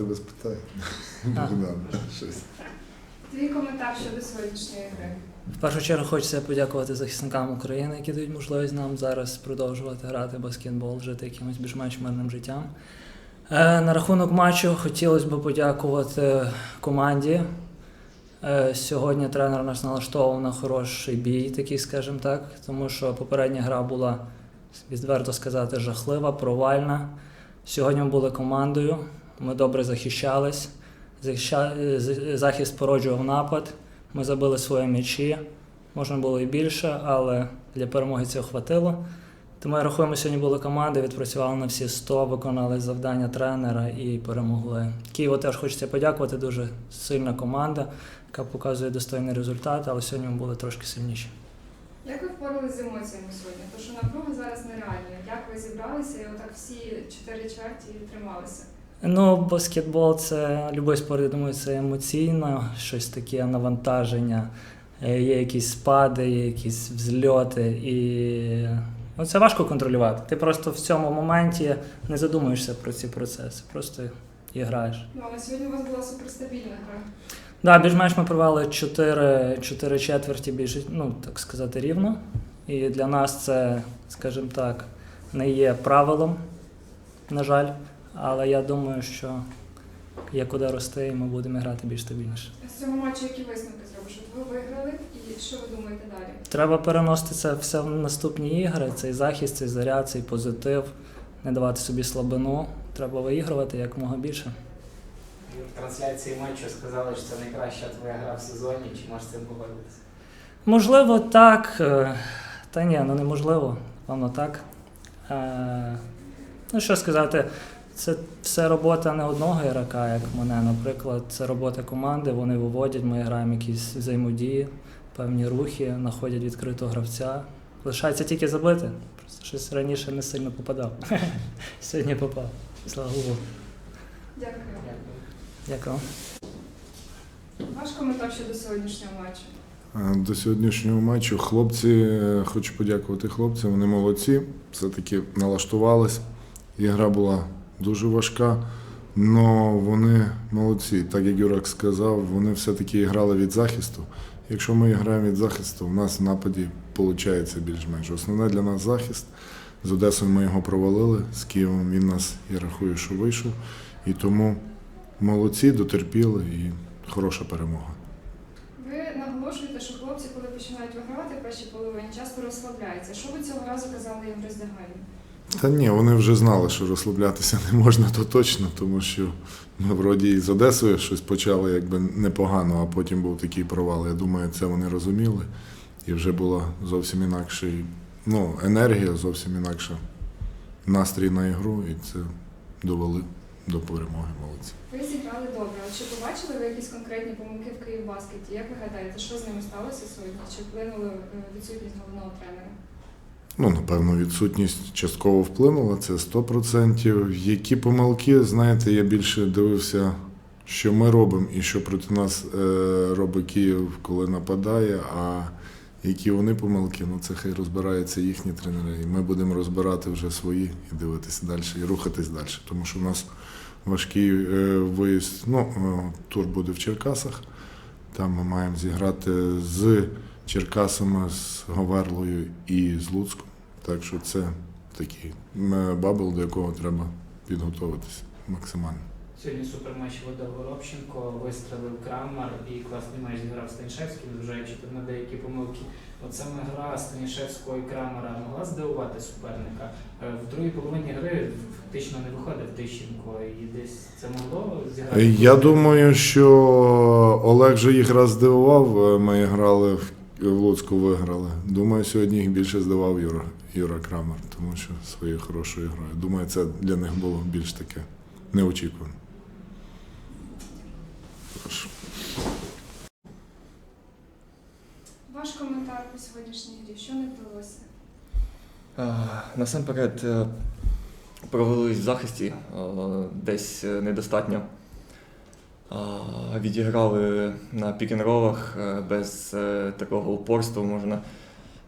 тебе спитаю. Богдан, щось. Твій коментар щодо сьогоднішньої гри. В першу чергу хочеться подякувати захисникам України, які дають можливість нам зараз продовжувати грати баскетбол, жити якимось більш-менш мирним життям. Е, на рахунок матчу хотілося б подякувати команді. Е, сьогодні тренер нас налаштовував на хороший бій, такий, скажімо так, тому що попередня гра була, відверто сказати, жахлива, провальна. Сьогодні ми були командою, ми добре захищались. Захища... Захист породжував напад. Ми забили свої м'ячі. Можна було і більше, але для перемоги цього хватило. Тому я рахую, ми сьогодні були командою, відпрацювали на всі 100, виконали завдання тренера і перемогли. Києву теж хочеться подякувати. Дуже сильна команда, яка показує достойний результат, але сьогодні ми були трошки сильніші. Як ви впоралися з емоціями сьогодні? Тому що напруга зараз нереальна. Як ви зібралися і отак всі чотири чверті трималися? Ну, баскетбол це любой спорт, я думаю, це емоційно, щось таке навантаження. Е, Є якісь спади, є якісь взльоти, і ну, це важко контролювати. Ти просто в цьому моменті не задумуєшся про ці процеси, просто і граєш. Ну, але сьогодні у вас була суперстабільна гра. Да, більш-менш ми провели 4, 4 четверті більш, ну, так сказати, рівно. І для нас це, скажімо так, не є правилом, на жаль. Але я думаю, що є куди рости, і ми будемо грати більш стабільніше. З цього матчу які висновки зробиш? От ви виграли, і що ви думаєте далі? Треба переносити це все в наступні ігри, цей захист, цей заряд, цей позитив, не давати собі слабину. Треба виігрувати якомога більше. І в трансляції матчу сказали, що це найкраща твоя гра в сезоні, чи можеш з цим погодитися? Можливо, так. е, Та ні, ну неможливо, воно так. Е, Ну, що сказати, це все робота не одного ігрока, як мене, наприклад, це робота команди, вони виводять, ми граємо якісь взаємодії, певні рухи, знаходять відкритого гравця. Лишається тільки забити. Просто щось раніше не сильно попадав. Сьогодні попав. Слава Богу. Дякую. Дякую. Ваш коментар щодо сьогоднішнього матчу. Е, До сьогоднішнього матчу хлопці, е, хочу подякувати хлопцям, вони молодці, все-таки налаштувались. Ігра була дуже важка, але вони молодці. Так як Юрак сказав, вони все-таки грали від захисту. Якщо ми граємо від захисту, у нас в нападі виходить більш-менш. Основне для нас захист. З Одесою ми його провалили, з Києвом він нас, я рахую, що вийшов. І тому молодці, дотерпіли і хороша перемога. Ви наголошуєте, що хлопці, коли починають вигравати в першій половині, часто розслабляються. Що ви цього разу казали їм в роздягальні? Та ні, вони вже знали, що розслаблятися не можна, то точно, тому що ми вроді і з Одесою щось почали якби непогано, а потім був такий провал. Я думаю, це вони розуміли. І вже була зовсім інакший, ну, енергія, зовсім інакша настрій на ігру, і це довели до перемоги молодці. Ви зіграли добре. Чи побачили ви якісь конкретні помилки в Київбаскеті? Як ви гадаєте, що з ними сталося сьогодні? Чи вплинули е, відсутність головного тренера? Ну, напевно, відсутність частково вплинула, це 100%. Які помилки, знаєте, я більше дивився, що ми робимо і що проти нас е, робить Київ, коли нападає. А які вони помилки, ну це хай розбираються їхні тренери. І ми будемо розбирати вже свої і дивитися далі, і рухатись далі. Тому що у нас важкий е, виїзд. Ну, е, тур буде в Черкасах. Там ми маємо зіграти з Черкасами, з Говерлою і з Луцьком. Так що це такий бабл, до якого треба підготуватися максимально. Сьогодні суперматч видав Горобченко, вистрелив Крамар і класний матч зіграв Станішевський, незважаючи на деякі помилки. От саме гра Станішевського і Крамара могла здивувати суперника. Е, В другій половині гри фактично не виходив Тищенко, і десь це могло зіграти. Я думаю, що Олег же їх раз здивував. Ми грали в в Луцьку, виграли. Думаю, сьогодні їх більше здивав Юра, Юра Крамер, тому що своєю хорошою грою. Думаю, це для них було більш таке неочікувано. Прошу. Ваш коментар по сьогоднішній грі, що не вдалося? Е, Насамперед е, провели в захисті е, десь недостатньо. Е, Відіграли на пікінролах е, без е, такого упорства, можна,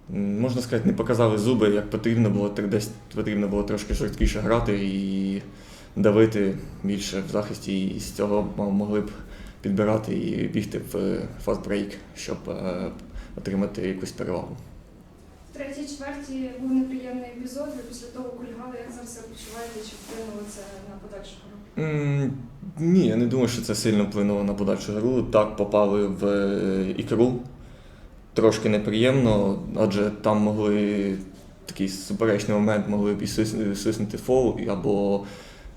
можна сказати, не показали зуби, як потрібно було, так десь потрібно було трошки жорсткіше грати і давити більше в захисті, і з цього могли б підбирати і бігти в фастбрейк, щоб е, отримати якусь перевагу. Третій чверті був неприємний епізод. Ви після того кульгали. Як зараз себе почуваєте? Чи вплинуло це на подальшу гру? М, Ні, я не думаю, що це сильно вплинуло на подальшу гру. Так попали в е, ікру. Трошки неприємно, адже там могли такий суперечний момент, могли б і свис- свиснути фол або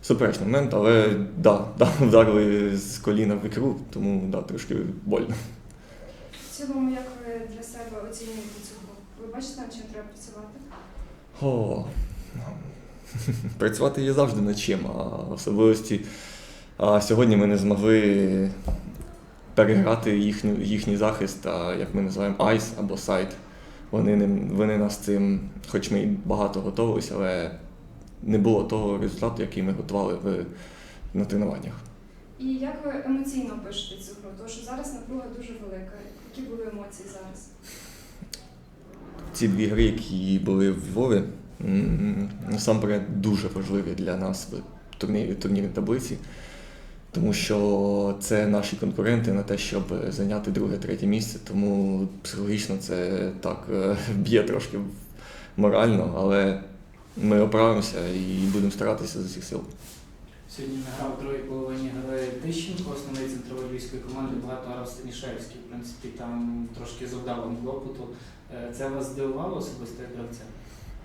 суперечний момент, але да, да, вдарили з коліна в ікру, тому да, трошки больно. В цілому, як ви для себе оцінюєте цю? Ви бачите, над чим треба працювати? О, працювати є завжди над чим, а особливості а сьогодні ми не змогли переграти їхню, їхній захист, а як ми називаємо айс або сайт. Вони, не, вони нас цим, хоч ми і багато готувалися, але не було того результату, який ми готували в, на тренуваннях. І як ви емоційно пишете цю гру? Тому що зараз напруга дуже велика. Які були емоції зараз? Ці дві гри, які були в Львові, насамперед дуже важливі для нас в турнірі, турнірній таблиці, тому що це наші конкуренти на те, щоб зайняти друге-третє місце. Тому психологічно це так е, б'є трошки морально, але ми оправимося і будемо старатися з усіх сил. Сьогодні не грав в другій половині гри Тищенко, основний центровий львівської команди, багато грав Станішевський. В принципі, там трошки завдав вам клопоту. Е, Це вас здивувало особисто як гравця?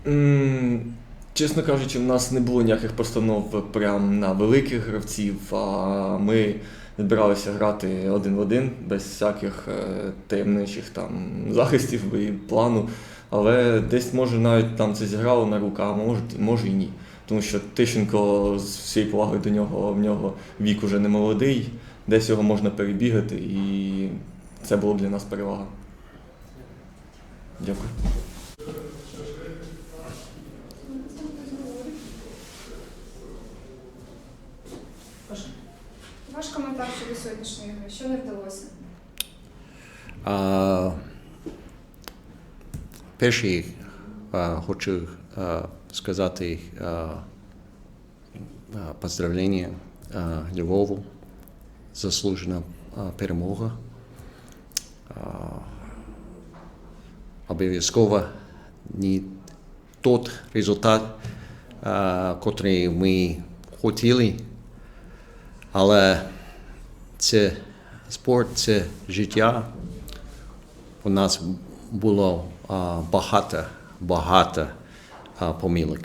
М, Чесно кажучи, в нас не було ніяких постанов прям на великих гравців, а ми збиралися грати один в один без всяких е, таємничих там захистів і плану. Але десь може навіть там це зіграло на руку, а може, може і ні. Тому що Тищенко з всією повагою до нього, в нього вік уже не молодий, десь його можна перебігати, і це було для нас перевага. Дякую. Ваш коментар щодо сьогоднішньої гри. Що не вдалося? А, перший хочу сказати а, а, поздравлення Львову. Заслужена перемога. Обов'язково не тот результат, котрий ми хотіли, але це спорт, це життя. У нас було багато, багато а, помилок.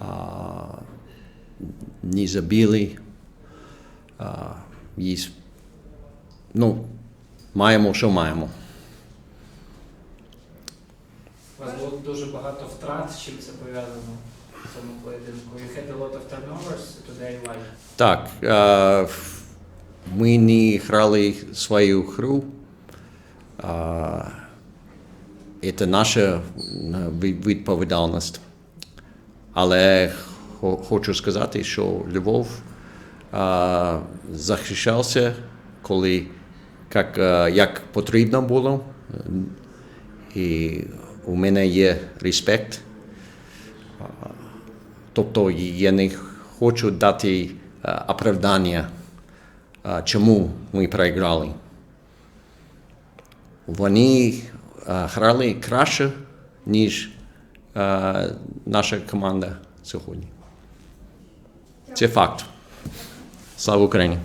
А, не забили. А, є, ну, маємо, що маємо. У вас було дуже багато втрат, з чим це пов'язано в цьому поєдинку. You had a lot of turnovers today, why? Так, а, ми не грали свою гру. А, Це наша е, відповідальність. Але хочу сказати, що Львов а, захищався, коли як, а, як потрібно було. І у мене є респект. Тобто я не хочу дати оправдання, чому ми проіграли. Вони грали краще, ніж наша команда сьогодні. Це факт. Слава Україні!